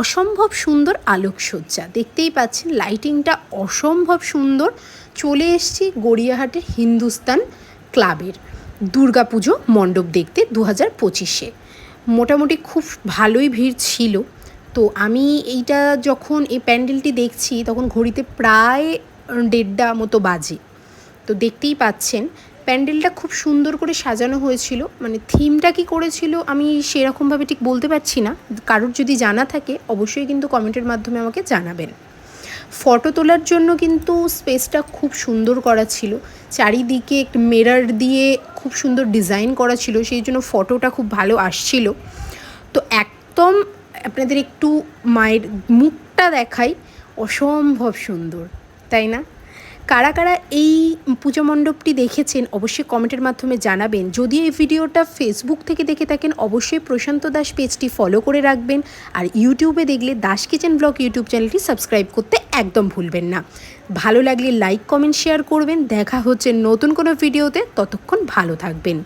অসম্ভব সুন্দর আলোকসজ্জা। দেখতেই পাচ্ছেন লাইটিংটা অসম্ভব সুন্দর। চলে এসছি গড়িয়াহাটের হিন্দুস্তান ক্লাবের দুর্গাপুজো মণ্ডপ দেখতে দু হাজার পঁচিশে। মোটামুটি খুব ভালোই ভিড় ছিল। তো আমি এইটা যখন এই প্যান্ডেলটি দেখছি, তখন ঘড়িতে প্রায় দেড়টা মতো বাজে। তো দেখতেই পাচ্ছেন প্যান্ডেলটা খুব সুন্দর করে সাজানো হয়েছিল। মানে থিমটা কি করেছিল আমি সেরকমভাবে ঠিক বলতে পারছি না। কারোর যদি জানা থাকে, অবশ্যই কিন্তু কমেন্টের মাধ্যমে আমাকে জানাবেন। ফটো তোলার জন্য কিন্তু স্পেসটা খুব সুন্দর করা ছিল। চারিদিকে একটু মিরর দিয়ে খুব সুন্দর ডিজাইন করা ছিল, সেই জন্য ফটোটা খুব ভালো আসছিল। তো একদম আপনাদের একটু মায়ের মুখটা দেখাই, অসম্ভব সুন্দর, তাই না? কারা কারা এই পুজো মণ্ডপটি দেখেছেন অবশ্যই কমেন্টের মাধ্যমে জানাবেন। যদি এই ভিডিওটা ফেসবুক থেকে দেখে থাকেন, অবশ্যই প্রশান্ত দাস পেজটি ফলো করে রাখবেন। আর ইউটিউবে দেখলে দাস কিচেন ব্লগ ইউটিউব চ্যানেলটি সাবস্ক্রাইব করতে একদম ভুলবেন না। ভালো লাগলে লাইক কমেন্ট শেয়ার করবেন। দেখা হচ্ছে নতুন কোনো ভিডিওতে। ততক্ষণ ভালো থাকবেন।